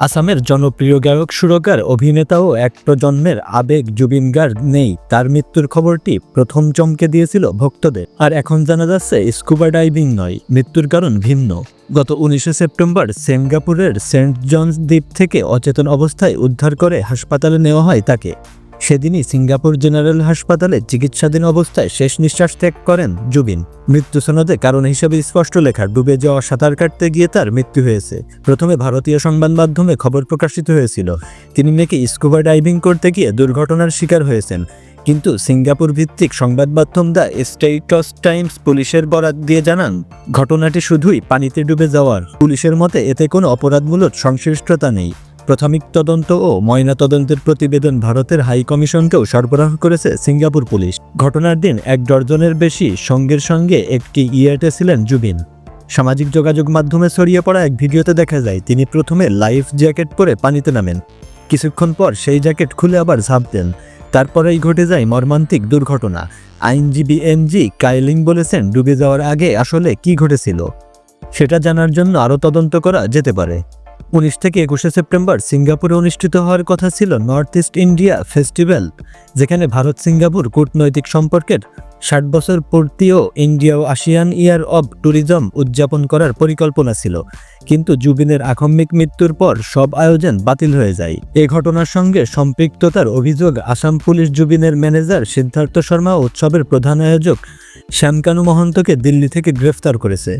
আসামের জনপ্রিয় গায়ক, সুরকার অভিনেতাও এক প্রজন্মের আবেগ জুবিন গার্গ নেই। তার মৃত্যুর খবরটি প্রথম চমকে দিয়েছিল ভক্তদের। আর এখন জানা যাচ্ছে, স্কুবা ডাইভিং নয়, মৃত্যুর কারণ ভিন্ন। গত উনিশে সেপ্টেম্বর সিঙ্গাপুরের সেন্ট জনস দ্বীপ থেকে অচেতন অবস্থায় উদ্ধার করে হাসপাতালে নেওয়া হয় তাকে। সেদিনই সিঙ্গাপুর জেনারেল হাসপাতালে চিকিৎসাধীন অবস্থায় শেষ নিঃশ্বাস ত্যাগ করেন জুবিন। মৃত্যু সনদে কারণ হিসেবে স্পষ্ট লেখা, ডুবে যাওয়া সাঁতার কাটতে গিয়ে তার মৃত্যু হয়েছে। প্রথমে ভারতীয় সংবাদ মাধ্যমে খবর প্রকাশিত হয়েছিল। তিনি নাকি স্কুবা ডাইভিং করতে গিয়ে দুর্ঘটনার শিকার হয়েছেন। কিন্তু সিঙ্গাপুর ভিত্তিক সংবাদ মাধ্যম দ্য স্টেটস টাইমস পুলিশের বরাত দিয়ে জানান, ঘটনাটি শুধুই পানিতে ডুবে যাওয়ার। পুলিশের মতে, এতে কোনো অপরাধমূলক সংশ্লিষ্টতা নেই। প্রাথমিক তদন্ত ও ময়না তদন্তের প্রতিবেদন ভারতের হাই কমিশনকেও সরবরাহ করেছে সিঙ্গাপুর পুলিশ। ঘটনার দিন এক ডজনের বেশি সঙ্গের সঙ্গে একটি ইয়েটে ছিলেন জুবিন। সামাজিক যোগাযোগ মাধ্যমে ছড়িয়ে পড়া এক ভিডিওতে দেখা যায়, তিনি প্রথমে লাইফ জ্যাকেট পরে পানিতে নামেন। কিছুক্ষণ পর সেই জ্যাকেট খুলে আবার ঝাঁপ দেন। তারপরেই ঘটে যায় মর্মান্তিক দুর্ঘটনা। আইনজীবী এমজি কাইলিং বলেছেন, ডুবে যাওয়ার আগে আসলে কি ঘটেছিল, সেটা জানার জন্য আরও তদন্ত করা যেতে পারে। উনিশ থেকে একুশে সেপ্টেম্বর সিঙ্গাপুরে অনুষ্ঠিত হওয়ার কথা ছিল নর্থ ইস্ট ইন্ডিয়া ফেস্টিভ্যাল, যেখানে ভারত সিঙ্গাপুর কূটনৈতিক সম্পর্কের ষাট বছর পূর্তিও ইন্ডিয়া ও আসিয়ান ইয়ার অব ট্যুরিজম উদযাপন করার পরিকল্পনা ছিল। কিন্তু জুবিনের আকস্মিক মৃত্যুর পর সব আয়োজন বাতিল হয়ে যায়। এ ঘটনার সঙ্গে সম্পৃক্ততার অভিযোগ আসাম পুলিশ জুবিনের ম্যানেজার সিদ্ধার্থ শর্মা উৎসবের প্রধান আয়োজক শ্যামকানু মহন্তকে দিল্লি থেকে গ্রেফতার করেছে।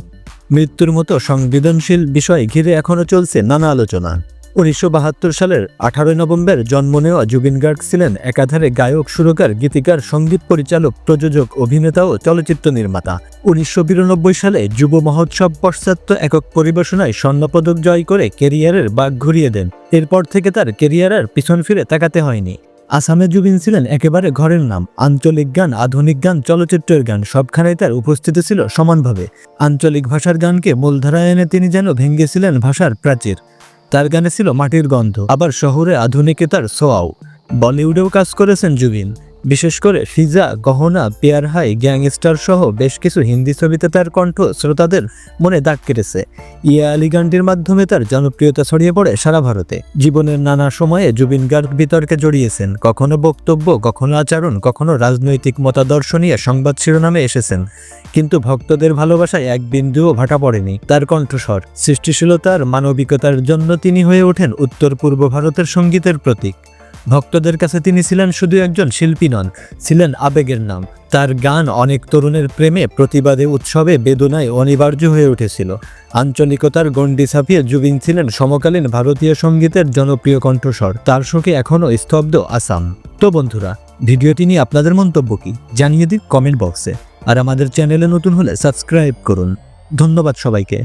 মৃত্যুর মতো সংবেদনশীল বিষয় ঘিরে এখনও চলছে নানা আলোচনা। উনিশশো বাহাত্তর সালের আঠারোই নভেম্বর জন্ম নেওয়া জুবিন গার্গ ছিলেন একাধারে গায়ক, সুরকার, গীতিকার, সংগীত পরিচালক, প্রযোজক, অভিনেতা ও চলচ্চিত্র নির্মাতা। উনিশশো বিরানব্বই সালে যুব মহোৎসব পশ্চাৎ একক পরিবেশনায় স্বর্ণপদক জয় করে কেরিয়ারের বাঘ ঘুরিয়ে দেন। এরপর থেকে তার কেরিয়ার আর পিছন ফিরে তাকাতে হয়নি। আসামে জুবিন ছিলেন একেবারে ঘরের নাম। আঞ্চলিক গান, আধুনিক গান, চলচ্চিত্রের গান সবখানেই তার উপস্থিতি ছিল সমানভাবে। আঞ্চলিক ভাষার গানকে মূলধারায় এনে তিনি যেন ভেঙ্গেছিলেন ভাষার প্রাচীর। তার গানে ছিল মাটির গন্ধ, আবার শহরে আধুনিকতার সোয়াও। বলিউডেও কাজ করেছেন জুবিন। বিশেষ করে ফিজা, গহনা, পেয়ার হাই, গ্যাংস্টার সহ বেশ কিছু হিন্দি ছবিতে তার কণ্ঠ শ্রোতাদের মনে দাগ কেটেছে। ইয়া আলী গানটির মাধ্যমে তার জনপ্রিয়তা ছড়িয়ে পড়ে সারা ভারতে। জীবনের নানা সময়ে জুবিন গার্গ বিতর্কে জড়িয়েছেন, কখনো বক্তব্য, কখনো আচরণ, কখনো রাজনৈতিক মতাদর্শ নিয়ে সংবাদ শিরোনামে এসেছেন। কিন্তু ভক্তদের ভালোবাসায় এক বিন্দুও ভাটা পড়েনি তার কণ্ঠস্বর। সৃষ্টিশীলতার মানবিকতার জন্য তিনি হয়ে ওঠেন উত্তর পূর্ব ভারতের সঙ্গীতের প্রতীক। ভক্তদের কাছে তিনি ছিলেন শুধু একজন শিল্পী নন, ছিলেন আবেগের নাম। তার গান অনেক তরুণের প্রেমে, প্রতিবাদে, উৎসবে বেদনায় অনিবার্য হয়ে উঠেছিল। আঞ্চলিকতার গণ্ডি ছাপিয়ে জুবিন ছিলেন সমকালীন ভারতীয় সঙ্গীতের জনপ্রিয় কণ্ঠস্বর। তার শোকে এখনও স্তব্ধ আসাম। তো বন্ধুরা, ভিডিওটি নিয়ে আপনাদের মন্তব্য কি? জানিয়ে দিন কমেন্ট বক্সে। আর আমাদের চ্যানেলে নতুন হলে সাবস্ক্রাইব করুন। ধন্যবাদ সবাইকে।